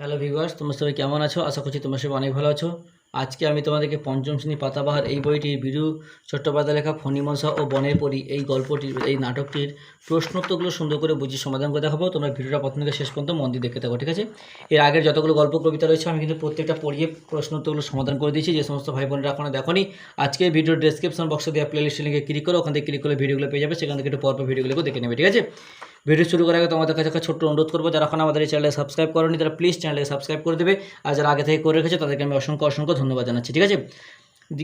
Hello viewers, তোমরা সবাই কেমন আছো? আশা করছি তোমরা সবাই অনেক ভালো আছো। আজকে আমি তোমাদেরকে পঞ্চম শ্রেণি পাতাবাহার এই বইটির বিরু চট্টোপাধ্যায় লেখা ফণিমনসা ও বনের পরি এই গল্পটির, এই নাটকটির প্রশ্নোত্তরগুলো সুন্দর করে বুঝিয়ে সমাধান করে দেখাবো। তোমরা ভিডিওটা প্রথম থেকে শেষ পর্যন্ত মন দিয়ে দেখতে থাকো, ঠিক আছে? এর আগের যতগুলো গল্প, কবিতা রয়েছে, আমি কিন্তু প্রত্যেকটা পড়িয়ে প্রশ্নোত্তরগুলো সমাধান করে দিয়েছি। যে সমস্ত ভাই বোনেরা এখনও দেখোনি, আজকে ভিডিওর ডেসক্রিপশন বক্সে দেওয়া প্লে লিস্টে লিখে ক্লিক করো, ওখান থেকে ক্লিক করলে ভিডিওগুলো পেয়ে যাবে, সেখান থেকে একটু পরপর ভিডিওগুলো দেখে নেবে, ঠিক আছে? ভিডিও শুরু করার আগে তোমাদের কাছে একটা ছোট্ট অনুরোধ করব, যারা এখন আমাদের এই চ্যানেলে সাবস্ক্রাইব করেনি তারা প্লিজ চ্যানেলে সাবস্ক্রাইব করে দেবে। আর যারা আগে থেকে করে রেখেছে তাদেরকে আমি অসংখ্য অসংখ্য ধন্যবাদ জানাচ্ছি, ঠিক আছে?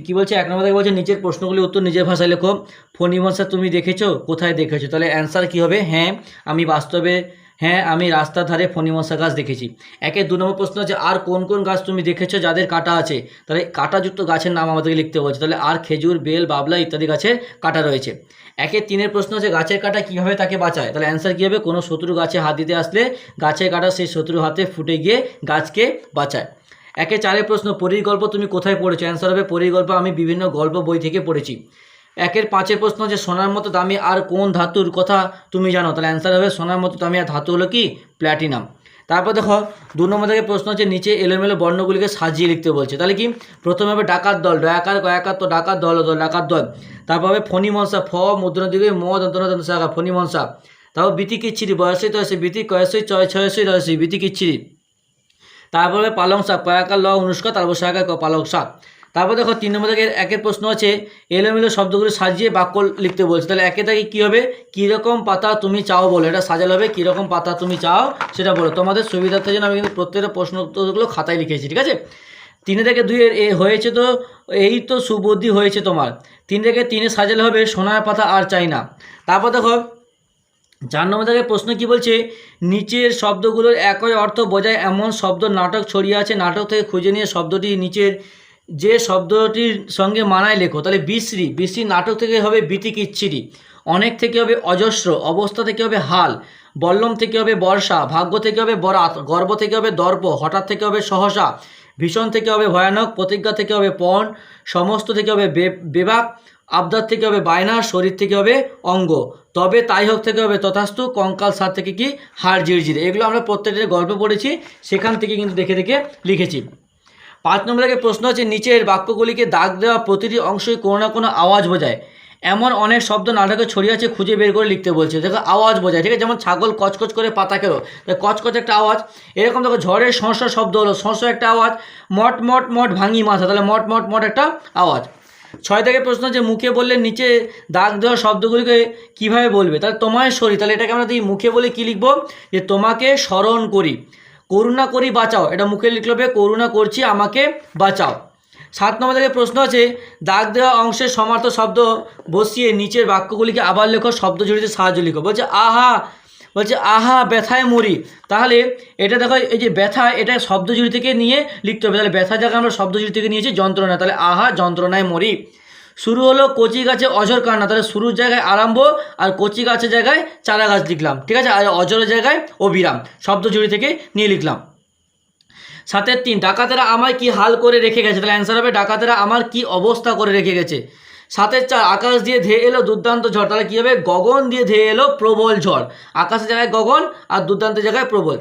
কি বলছে? এক নম্বর থেকে বলছে নিজের প্রশ্নগুলি উত্তর নিজের ভাষায় লেখো। ফণিমনসা তুমি দেখেছ? কোথায় দেখেছ? তাহলে অ্যান্সার কী হবে? হ্যাঁ আমি বাস্তবে হ্যাঁ আমি রাস্তার ধারে ফণিমনসা গাছ দেখেছি। একে দু নম্বর প্রশ্ন আছে আর কোন কোন গাছ তুমি দেখেছ যাদের কাটা আছে? তাহলে কাঁটাযুক্ত গাছের নাম আমাদেরকে লিখতে বলছে। তাহলে আর খেজুর, বেল, বাবলা ইত্যাদি গাছের কাটা রয়েছে। একে তিনের প্রশ্ন আছে গাছের কাটা কীভাবে তাকে বাঁচায়? তাহলে অ্যান্সার কী হবে? কোনো শত্রু গাছে হাত দিতে আসলে গাছের কাটা সেই শত্রু হাতে ফুটে গিয়ে গাছকে বাঁচায়। একে চারের প্রশ্ন পরীর গল্প তুমি কোথায় পড়েছো? অ্যান্সার হবে পরীর গল্প আমি বিভিন্ন গল্প বই থেকে পড়েছি। একের পাঁচের প্রশ্ন যে সোনার মতো দামি আর কোন ধাতুর কথা তুমি জানো? তাহলে অ্যান্সার হবে সোনার মতো দামি আর ধাতু হলো কি? প্ল্যাটিনাম তারপর দেখো, দু নম্বর থেকে প্রশ্ন হচ্ছে নিচে এলোমেলো বর্ণগুলিকে সাজিয়ে লিখতে বলছে। তাহলে কি? প্রথমে হবে ডাকাত দল ডয়াকার কয়াকার তো ডাকাত দল দল ডাকাত দল। তারপর হবে ফণি মনসা ফ, মুদ্রণ দিকে ম, দন্তনা দন্ত শাখা ফণিমনসা। তারপর বিতি কিচ্ছিরি, বয়সই তয়সী বিতি, কয়সই চয় ছয়সই রয়সী বিতি কিচ্ছিরি। তারপরে পালং শাক পয়াকার ল, অনুষ্কা তারপর শাখায় ক পালং শাক। তারপর দেখো তিন নম্বর থেকে একের প্রশ্ন আছে, এলোমেলো শব্দগুলো সাজিয়ে বাক্য লিখতে বলছে। তাহলে একে থেকে কী হবে? কীরকম পাতা তুমি চাও বলো। এটা সাজালো হবে, কীরকম পাতা তুমি চাও সেটা বলো। তোমাদের সুবিধার্থে জন্য আমি কিন্তু প্রত্যেকটা প্রশ্ন উত্তরগুলো খাতায় লিখেছি, ঠিক আছে? তিনে থেকে দুইয়ের এ হয়েছে তো, এই তো সুবুদ্ধি হয়েছে তোমার। তিন থেকে তিনে সাজালে হবে, সোনার পাতা আর চাই না। তারপর দেখো, চার নম্বর থেকে প্রশ্ন কি বলছে? নিচের শব্দগুলোর একই অর্থ বোঝায় এমন শব্দ নাটক ছড়িয়ে আছে। নাটক থেকে খুঁজে নিয়ে শব্দটি নিচের যে শব্দটির সঙ্গে মানায় লেখো তাহলে বিশ্রী বিশ্রী নাটক থেকে হবে বিতি কিচ্ছিরি অনেক থেকে হবে অজস্র অবস্থা থেকে হবে হাল বল্লম থেকে হবে বর্ষা ভাগ্য থেকে হবে বরাত গর্ব থেকে হবে দর্প হঠাৎ থেকে হবে সহসা ভীষণ থেকে হবে ভয়ানক প্রতিজ্ঞা থেকে হবে পণ সমস্ত থেকে হবে বেবাক আবদার থেকে হবে বায়না শরীর থেকে হবে অঙ্গ তবে তাই হোক থেকে হবে তথাস্তু কঙ্কাল সার থেকে কি হাড় জিরজিরে এগুলো আমরা প্রত্যেকটা গল্প পড়েছি সেখান থেকে কিন্তু দেখে দেখে লিখেছি পাঁচ নম্বর থেকে প্রশ্ন হচ্ছে, নিচের বাক্যগুলিকে দাগ দেওয়া প্রতিটি অংশই কোনো না কোনো আওয়াজ বোঝায়। এমন অনেক শব্দ নাটকে ছড়িয়ে আছে, খুঁজে বের করে লিখতে বলছে। দেখো, আওয়াজ বোঝায়, ঠিক আছে? যেমন ছাগল কচকচ করে পাতা খেলো কচকচ একটা আওয়াজ। এরকম দেখো, ঝড়ের সংসার শব্দ হলো সংসার একটা আওয়াজ, মট মট মট ভাঙি মাথা, তাহলে মট মট মট একটা আওয়াজ। ছয় থেকে প্রশ্ন যে মুখে বললে নিচে দাগ দেওয়া শব্দগুলিকে কীভাবে বলবে? তাহলে তোমায় সরি, তাহলে এটাকে আমরা দিই মুখে বলে কি লিখব? যে তোমাকে স্মরণ করি। করুণা করি বাঁচাও। এটা মুখে লিখলে হবে করুণা করছি, আমাকে বাঁচাও। সাত নম্বর থেকে প্রশ্ন আছে, দাগ দেওয়া অংশের সমার্থ শব্দ বসিয়ে নিচের বাক্যগুলিকে আবার লেখো, শব্দ জড়িতে সাহায্য লিখো। বলছে, আহা! বলছে, আহা, ব্যথায় মরি। তাহলে এটা দেখো, এই যে ব্যথা, এটা শব্দ জুড়ি থেকে নিয়ে লিখতে হবে। তাহলে ব্যথা জায়গা আমরা শব্দ জুড়ি থেকে নিয়েছি যন্ত্রণা। তাহলে আহা, যন্ত্রণায় মরি। শুরু হলো কচি গাছে অজর কান্না। তাহলে শুরুর জায়গায় আরম্ভ আর কচি গাছের জায়গায় চারা গাছ লিখলাম, ঠিক আছে? আর অজরের জায়গায় অবিরাম, শব্দ জুড়ি থেকে নিয়ে লিখলাম। সাতের তিন, ডাকাতেরা আমায় কি হাল করে রেখে গেছে? তাহলে অ্যান্সার হবে, ডাকাতেরা আমার কি অবস্থা করে রেখে গেছে? সাতের চার, আকাশ দিয়ে ধেয়ে এলো দুর্দান্ত ঝড়। তাহলে কী হবে? গগন দিয়ে ধেয়ে এলো প্রবল ঝড়। আকাশের জায়গায় গগন আর দুর্দান্তের জায়গায় প্রবল।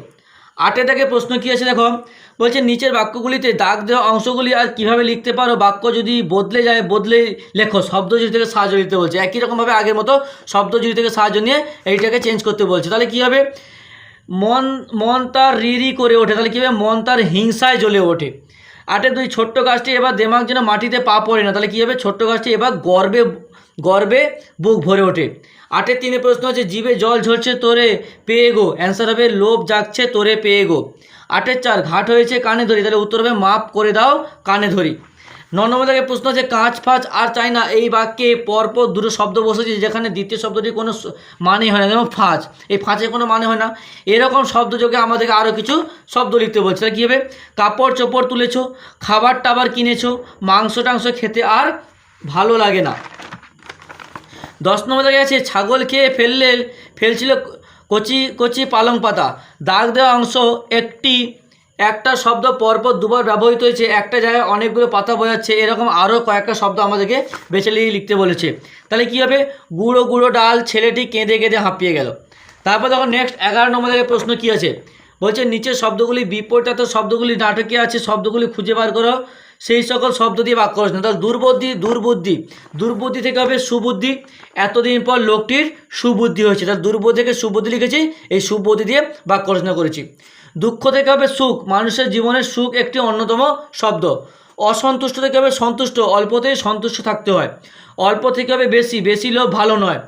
আটে থেকে প্রশ্ন কী আছে দেখো? বলছে, নিচের বাক্যগুলিতে দাগ দেওয়া অংশগুলি আর কীভাবে লিখতে পারো? বাক্য যদি বদলে যায়, বদলে লেখো। শব্দজুড়ি থেকে সাহায্য নিতে বলছে। একই রকমভাবে আগের মতো শব্দজুড়ি থেকে সাহায্য নিয়ে এইটাকে চেঞ্জ করতে বলছে। তাহলে কী হবে? মন মন তার রি রি করে ওঠে। তাহলে কী হবে? মন তার হিংসায় জ্বলে ওঠে। আটে দুই, ছোট্ট গাছটি এবার দেমাগ যেন মাটিতে পা পড়ে না। তাহলে কী হবে? ছোট্ট গাছটি এবার গর্বে গর্বে বুক ভরে ওঠে। আটের তিনে প্রশ্ন হচ্ছে জিভে জল ঝরছে তোরে পেয়ে গো। অ্যান্সার হবে, লোভ জাগছে তোরে পেয়ে গো। আটের চার, ঘাট হয়েছে কানে ধরি। তাহলে উত্তর হবে মাপ করে দাও কানে ধরি। ন নম্বর থেকে প্রশ্ন হচ্ছে কাঁচ ফাঁচ আর চাই না। এই বাক্যে পরপর দুটো শব্দ বসেছে, যেখানে দ্বিতীয় শব্দটি কোনো মানে হয় না। যেমন ফাঁচ, এই ফাঁচের কোনো মানে হয় না। এরকম শব্দ যোগে আমাদেরকে আরও কিছু শব্দ লিখতে বলছে। কী হবে? কাপড় চোপড় তুলেছো, খাবার টাবার কিনেছো, মাংস টাংস খেতে আর ভালো লাগে না। দশ নম্বর জায়গায় আছে, ছাগল খেয়ে ফেললে, ফেলছিল কচি কচি পালং পাতা। দাগ দেওয়া অংশ একটি, একটা শব্দ পরপর দুবার ব্যবহৃত হয়েছে। একটা জায়গায় অনেকগুলো পাতা বোঝাচ্ছে এরকম আরও কয়েকটা শব্দ আমাদেরকে বেছে লিখে লিখতে বলেছে। তাহলে কী হবে? গুঁড়ো গুঁড়ো ডাল ছেলেটি কেঁদে কেঁদে হাঁপিয়ে গেল। তারপর দেখো নেক্সট এগারো নম্বর থেকে প্রশ্ন কী আছে? বলছে, নিচের শব্দগুলি বিপরীত শব্দগুলি নাটকে আছে, শব্দগুলি খুঁজে বার করো। সেই সকল শব্দ দিয়ে বাক্য রচনা। তাহলে দুর্বুদ্ধি দুর্বুদ্ধি। দুর্বুদ্ধি থেকে হবে সুবুদ্ধি। এতদিন পর লোকটির সুবুদ্ধি হয়েছে। তাহলে দুর্বুদ্ধি থেকে সুবুদ্ধি লিখেছি, এই সুবুদ্ধি দিয়ে বাক্য রচনা করেছি। দুঃখ থেকে হবে সুখ। মানুষের জীবনের সুখ একটি অন্যতম শব্দ। অসন্তুষ্ট থেকে হবে সন্তুষ্ট। অল্পতেই সন্তুষ্ট থাকতে হয়। অল্প থেকে হবে বেশি। বেশি লোভ ভালো নয়।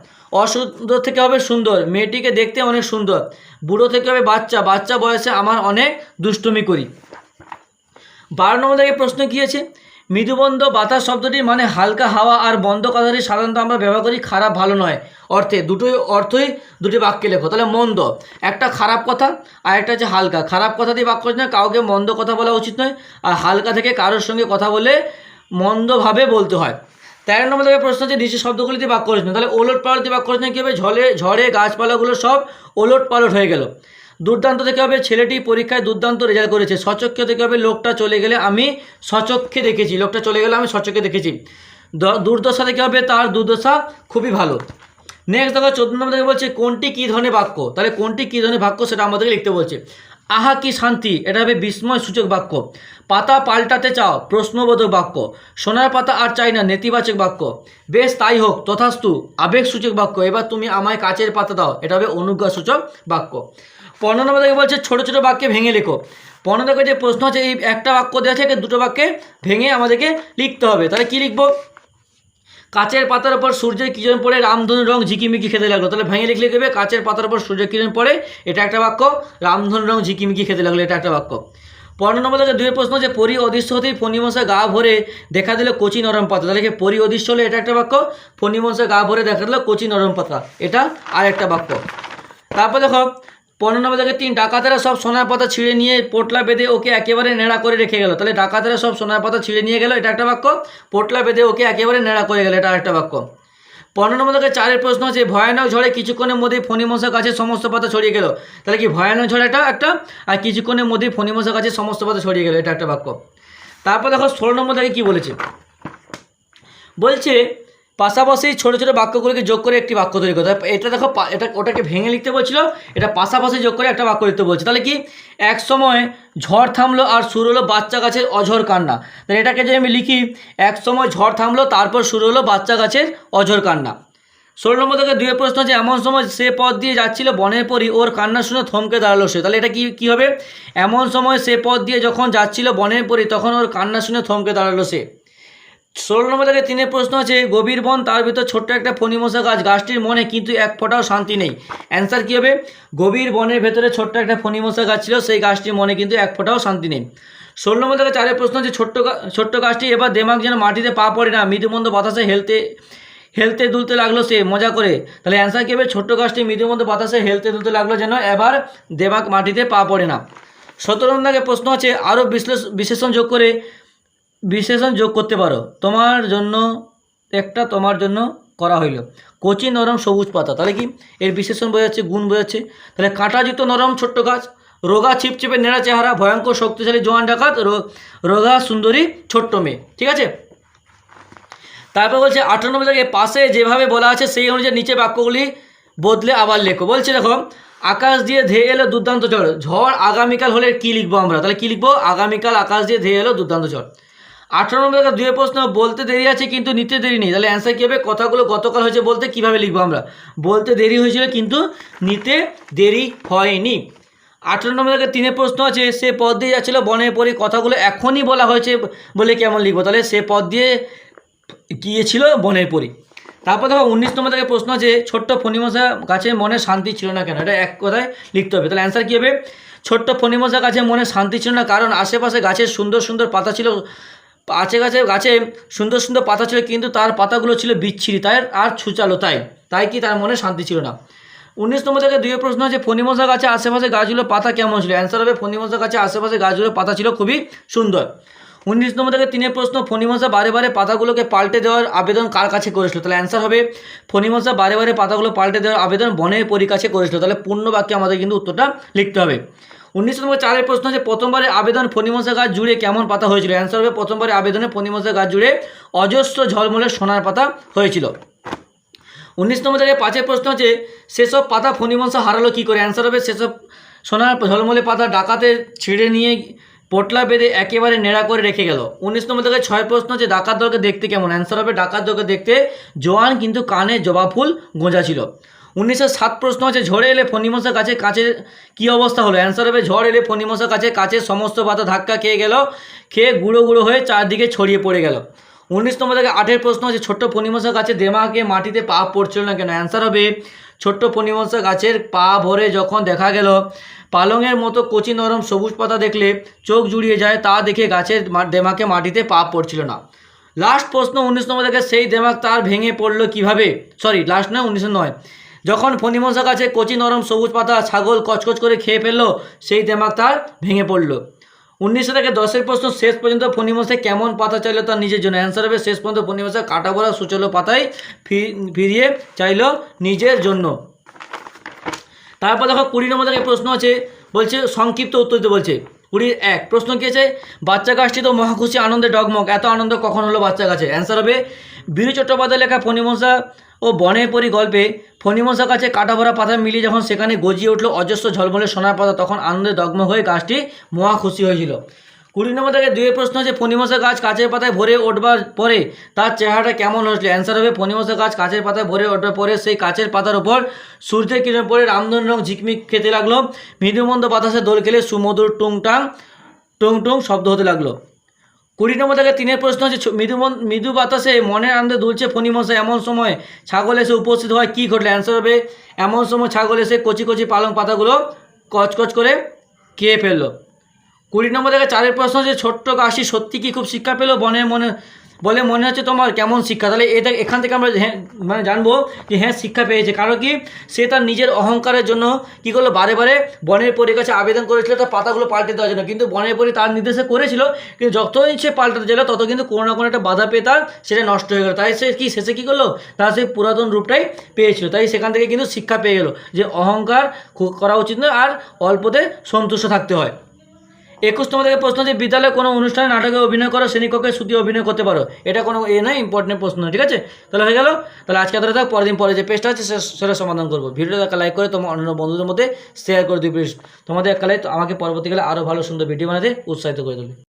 অসুন্দর থেকে হবে সুন্দর। মেয়েটিকে দেখতে অনেক সুন্দর। বুড়ো থেকে হবে বাচ্চা। বাচ্চা বয়সে আমার অনেক দুষ্টুমি করি। বারো নম্বর থেকে প্রশ্ন কী আছে? মৃদুবন্ধ বাতাস শব্দটি মানে হালকা হাওয়া আর বন্ধ কথাটি সাধারণত আমরা ব্যবহার করি খারাপ ভালো নয়। অর্থে দুটোই অর্থই দুটি বাক্যে লেখো। তাহলে মন্দ, একটা খারাপ কথা আর একটা হচ্ছে হালকা। খারাপ কথা দিয়ে বাক্য নয় কাউকে মন্দ কথা বলা উচিত নয় আর হালকা থেকে কারোর সঙ্গে কথা বলে মন্দভাবে বলতে হয়। তেরো নম্বর থেকে প্রশ্ন হচ্ছে নিচে শব্দগুলি দিয়ে বাক্য রচনা। তাহলে ওলট পালট দিয়ে বাক্য রচনা কী হবে? ঝড়ে ঝড়ে গাছপালাগুলো সব ওলট পালট হয়ে গেল। দুর্দান্ত থেকে হবে, ছেলেটি পরীক্ষায় দুর্দান্ত রেজাল্ট করেছে। সচক্ষে থেকে হবে, লোকটা চলে গেলে আমি সচক্ষে দেখেছি। লোকটা চলে গেলে আমি সচক্ষে দেখেছি। দুর্দশা থেকে হবে, তার দুর্দশা খুবই ভালো। নেক্সট দেখো, চোদ্দ নম্বর থেকে বলছে, কোনটি কী ধরনের বাক্য? তাহলে কোনটি কী ধরনের বাক্য সেটা আমাদেরকে লিখতে বলছে। আহা, কি শান্তি! এটা হবে বিস্ময় সূচক বাক্য। পাতা পাল্টাতে চাও, প্রশ্নবোধক বাক্য। সোনার পাতা আর চাই না, নেতিবাচক বাক্য। বেশ, তাই হোক, তথাস্তু, আবেগসূচক বাক্য। এবার তুমি আমায় কাচের পাতা দাও। এটা হবে অনুজ্ঞাসূচক বাক্য। পনেরো নম্বর থেকে বলছে, ছোটো ছোটো বাক্যে ভেঙে লেখো। পনেরো থেকে যে প্রশ্ন আছে, এই একটা বাক্য দেওয়া আছে দুটো বাক্যে ভেঙে আমাদেরকে লিখতে হবে। তাহলে কী লিখব? কাচের পাতার উপর সূর্যের কিরণ পড়ে, রামধনু রং ঝিকিমিকি খেতে লাগল। তাহলে ভেঙে লিখলে দেবে কাচের পাতার উপর সূর্যের কিরণ পড়ে, এটা একটা বাক্য। রামধনুর রং ঝিকিমিকি খেতে লাগল, এটা একটা বাক্য। পনেরো নম্বর থেকে দুই প্রশ্ন যে পরি অদৃশ্য হতেই ফণিমশা গা ভরে দেখা দিল কচি নরম পাতা। তাহলে পরি অদৃশ্য হলে, এটা একটা বাক্য? ফণিমশা গা ভরে দেখা দিল কচি নরম পাতা। এটা আর একটা বাক্য। তারপর দেখো পনেরো নম্বর থেকে তিন। ডাকাতেরা সব সোনার পাতা ছিঁড়ে নিয়ে পোটলা বেঁধে ওকে একেবারে নেড়া করে রেখে গেল। তাহলে ডাকাতেরা সব সোনার পাতা ছিঁড়ে নিয়ে গেল, এটা একটা বাক্য? পোটলা বেঁধে ওকে একেবারে নেড়া করে গেল, এটা আরেকটা বাক্য। পনেরো নম্বর থেকে চারের প্রশ্ন আছে, ভয়ানক ঝড়ে কিছুক্ষণের মধ্যেই ফণিমশা গাছের সমস্ত পাতা ছড়িয়ে গেল। তাহলে কি ভয়ানক ঝড় এটা একটা? আর কিছুক্ষণের মধ্যেই ফণিমশা গাছের সমস্ত পাতা ছড়িয়ে গেল, এটা একটা বাক্য। তারপর দেখো ষোলো নম্বর থেকে কী বলেছে? বলছে পাশাপাশি ছোটো ছোটো বাক্যগুলিকে যোগ করে একটি বাক্য তৈরি করতে। এটা দেখো এটা ওটাকে ভেঙে লিখতে বলছিল, এটা পাশাপাশি যোগ করে একটা বাক্য লিখতে বলছে। তাহলে কি? এক সময় ঝড় থামলো আর শুরু হলো বাচ্চা গাছের অঝর কান্না। তাহলে এটাকে যদি আমি লিখি, এক সময় ঝড় থামলো, তারপর শুরু হলো বাচ্চা গাছের অঝর কান্না। ষোলো নম্বর থেকে দুয়ে প্রশ্ন আছে এমন সময় সে পথ দিয়ে যাচ্ছিল, বনের পরই ওর কান্না শুনে থমকে দাঁড়াল সে। তাহলে এটা কি, কী হবে? এমন সময় সে পথ দিয়ে যখন যাচ্ছিল বনের পরই, তখন ওর কান্না শুনে থমকে দাঁড়াল সে। ষোলো নম্বর থেকে তিনের প্রশ্ন আছে, গভীর বন, তার ভিতর ছোট্ট একটা ফণিমশা গাছ, গাছটির মনে কিন্তু এক ফোঁটাও শান্তি নেই। অ্যান্সার কী হবে? গভীর বনের ভেতরে ছোট্ট একটা ফণিমশা গাছ ছিল, সেই গাছটির মনে কিন্তু এক ফোঁটাও শান্তি নেই। ষোলো নম্বর থেকে চারের প্রশ্ন আছে, ছোট্ট ছোট্ট গাছটি এবার দেমাক যেন মাটিতে পা পড়ে না, মৃদুমন্দ বাতাসে হেলতে হেলতে দুলতে লাগল সে, মজা করে। তাহলে অ্যান্সার কী হবে? ছোট্ট গাছটি মৃদুমন্দ বাতাসে হেলতে দুলতে লাগল যেন এবার দেমাক মাটিতে পা পড়ে না। সতেরো নম্বর থেকে প্রশ্ন আছে আরও বিশ্লেষ বিশ্লেষণ যোগ করে বিশেষণ যোগ করতে পারো। তোমার জন্য একটা তোমার জন্য করা হইল। কচি, নরম, সবুজ পাতা। তাহলে কি? এর বিশেষণ বোঝাচ্ছে, গুণ বোঝাচ্ছে। তাহলে কাঁটাযুক্ত, নরম, ছোট্ট গাছ। রোগা, ছিপছিপে নেড়া চেহারা, ভয়ঙ্কর, শক্তিশালী, জোয়ান, ডাকাত রোগা, সুন্দরী, ছোট্ট মেয়ে। ঠিক আছে? তারপর বলছে আঠারো নম্বর জায়গায় পাশে যেভাবে বলা আছে, সেই অনুযায়ী নিচে বাক্যগুলি বদলে আবার লেখো। বলছে, দেখো, আকাশ দিয়ে ধেয়ে এলো দুর্দান্ত ঝড়। ঝড় আগামীকাল হলে কি লিখব আমরা? তাহলে কি লিখব? আগামীকাল আকাশ দিয়ে ধেয়ে এলো দুর্দান্ত ঝড়। আঠারো নম্বর জায়গায় দুয়ে প্রশ্ন, বলতে দেরি আছে কিন্তু নিতে দেরি নেই। তাহলে অ্যান্সার কী হবে? কথাগুলো গতকাল হয়েছে বলতে কীভাবে লিখব আমরা? বলতে দেরি হয়েছিল কিন্তু নিতে দেরি হয়নি। আঠেরো নম্বর জায়গায় তিনের প্রশ্ন আছে, সে পদ দিয়ে যাচ্ছিল বনের পরে কথাগুলো এখনই বলা হয়েছে বলে কেমন লিখব? তাহলে সে পদ দিয়ে গিয়েছিল বনের পরি। তারপর দেখো উনিশ নম্বর থেকে প্রশ্ন আছে, ছোট্ট ফণিমশা গাছে মনে শান্তি ছিল না কেন? এটা এক কথায় লিখতে হবে। তাহলে অ্যান্সার কী হবে? ছোট্ট ফণিমশা গাছে মনে শান্তি ছিল না কারণ আশেপাশে গাছের সুন্দর সুন্দর পাতা ছিল। আছে গাছে গাছে সুন্দর সুন্দর পাতা ছিল, কিন্তু তার পাতাগুলো ছিল বিচ্ছিরি, তাই আর ছুচালো, তাই তাই কি তার মনে শান্তি ছিল না। উনিশ নম্বর থেকে দুই প্রশ্ন আছে ফণিমশা গাছে আশেপাশে গাছগুলো পাতা কেমন ছিল? অ্যান্সার হবে ফণিমশা গাছে আশেপাশে গাছগুলোর পাতা ছিল খুবই সুন্দর। উনিশ নম্বর থেকে তিনের প্রশ্ন ফণিমশা বারে বারে পাতাগুলোকে পাল্টে দেওয়ার আবেদন কার কাছে করেছিল? তাহলে অ্যান্সার হবে ফণিমশা বারে বারে পাতাগুলো পাল্টে দেওয়ার আবেদন বনের পরি কাছে করেছিল। তাহলে পূর্ণ বাক্যে আমাদের কিন্তু উত্তরটা লিখতে হবে। উনিশ নম্বর চারের প্রশ্ন আছে প্রথমবারে আবেদন ফণিমশা গাছ জুড়ে কেমন পাতা হয়েছিল? অ্যান্সার হবে প্রথমবারে আবেদনে ফণিমশা গাছ জুড়ে অজস্র ঝলমলে সোনার পাতা হয়েছিল। উনিশ নম্বর জায়গায় পাঁচের প্রশ্ন আছে সেসব পাতা ফণিমশা হারালো কী করে? অ্যান্সার হবে, সেসব সোনার ঝলমলে পাতা ডাকাতে ছিঁড়ে নিয়ে পটলা বেঁধে একেবারে নেড়া করে রেখে গেল। উনিশ নম্বর থেকে ছয় প্রশ্ন যে ডাকাত দলকে দেখতে কেমন? অ্যান্সার হবে, ডাকাত দলকে দেখতে জোয়ান কিন্তু কানে জবা ফুল গোঁজা ছিল। উনিশশো সাত প্রশ্ন আছে, ঝড়ে এলে ফণিমশা কাছে কাচের কী অবস্থা হলো? অ্যান্সার হবে, ঝড় এলে ফণিমশা কাছে কাচের সমস্ত পাতা ধাক্কা খেয়ে গেল, খেয়ে গুঁড়ো গুঁড়ো হয়ে চারদিকে ছড়িয়ে পড়ে গেল। উনিশ নম্বর থেকে আটের প্রশ্ন আছে, ছোট্ট ফণিমশা গাছে দেমাকে, মাটিতে পা পড়ছিল না কেন? অ্যান্সার হবে, ছোট্ট ফণিমশা গাছের পা ভরে যখন দেখা গেল পালংয়ের মতো কচি নরম সবুজ পাতা দেখলে চোখ জুড়িয়ে যায়, তা দেখে গাছের দেমাকে মাটিতে পা পড়ছিল না। লাস্ট প্রশ্ন উনিশ নম্বর থেকে, সেই দেমাক তার ভেঙে পড়ল কীভাবে? সরি লাস্ট নয় উনিশশো নয়। যখন ফণিমশা গাছে কচি নরম সবুজ পাতা, ছাগল কচকচ করে খেয়ে ফেলল, সেই দেমাক তার ভেঙে পড়ল। উনিশশো থেকে দশের প্রশ্ন শেষ পর্যন্ত ফণিমশাই কেমন পাতা চাইলো তার নিজের জন্য? অ্যান্সার হবে শেষ পর্যন্ত ফণিমশা কাটা ভরা সুচলো পাতায় ফিরিয়ে চাইলো নিজের জন্য। তারপর দেখো কুড়ি নম্বর থেকে প্রশ্ন আছে, বলছে, সংক্ষিপ্ত উত্তর দিতে বলছে। কুড়ির এক, প্রশ্ন কি আছে? বাচ্চা গাছটি তো মহাখুশি আনন্দে ডগমগ, এত আনন্দ কখন হলো বাচ্চা গাছে অ্যান্সার হবে বীর চট্টোপাধ্যায় লেখা ফণিমশা ও বনের পরি গল্পে ফণিমশা কাছে কাটা ভরা পাতা মিলিয়ে যখন সেখানে গজিয়ে উঠল অজস্র ঝলমলে সোনার পাতা, তখন আনন্দে ডগমগ হয়ে গাছটি মহা খুশি হয়েছিল। কুড়ি নম্বর থেকে দুয়ের প্রশ্ন হচ্ছে ফণিমশা গাছ কাঁচের পাতায় ভরে ওঠবার পরে তার চেহারাটা কেমন হয়েছিল? অ্যান্সার হবে ফণিমশা গাছ কাঁচের পাতায় ভরে ওঠার পরে সেই কাঁচের পাতার ওপর সূর্যের কিরণ পরে রামধন রং ঝিকমিক খেতে লাগল। মৃদুমন্দ বাতাসে দোল খেলে সুমধুর টুংটাং টুং টুং শব্দ হতে লাগল। কুড়ি নম্বর থেকে তিনের প্রশ্ন হচ্ছে মৃদু মৃদু বাতাসে মনের আনন্দে দুলছে ফণিমশা এমন সময় ছাগল এসে উপস্থিত হয়, কি ঘটলে? অ্যান্সার হবে, এমন সময় ছাগল এসে কচি কচি পালং পাতাগুলো কচকচ করে খেয়ে ফেলল। কুড়ি নম্বর থেকে চারের প্রশ্ন হচ্ছে ছোট্ট কাশি সত্যি কি খুব শিক্ষা পেল? বনের মনে বলে মনে হচ্ছে তোমার কেমন শিক্ষা? তাহলে এটা এখান থেকে আমরা হ্যাঁ মানে জানব যে হ্যাঁ শিক্ষা পেয়েছে। কারণ কি? সে তার নিজের অহংকারের জন্য কী করল? বারে বারে বনের পরীর কাছে আবেদন করেছিল, তার পাতাগুলো পাল্টে দেওয়ার জন্য। কিন্তু বনের পরি তার নির্দেশে করেছিল, কিন্তু যতই সে পাল্টাতে গেলো তত কিন্তু কোনো না কোনো একটা বাধা পেয়ে তার সেটা নষ্ট হয়ে গেলো। তাই সে কি, শেষে কী করল? তার সেই পুরাতন রূপটাই পেয়েছিল। তাই সেখান থেকে কিন্তু শিক্ষা পেয়ে গেলো যে অহংকার করা উচিত নয়, আর অল্পতে সন্তুষ্ট থাকতে হয়। একুশতম থেকে প্রশ্ন যে বিদ্যালয়ে কোনো অনুষ্ঠানে নাটকে অভিনয় করো, শ্রেণীকক্ষে শুধু অভিনয় করতে পারো। এটা কোনো এ নয় ইম্পর্টেন্ট প্রশ্ন, ঠিক আছে? তাহলে হয়ে গেল। তাহলে আজকে ধরে থাক, পরের দিন পরে যে পেজটা আছে সেটা সমাধান করব। ভিডিওটা একটা লাইক করে তোমার অন্যান্য বন্ধুদের মধ্যে শেয়ার করে দিবি তোমাদের একটা আমাকে পরবর্তীকালে আরও ভালো, সুন্দর ভিডিও বানাতে উৎসাহিত করে দেবে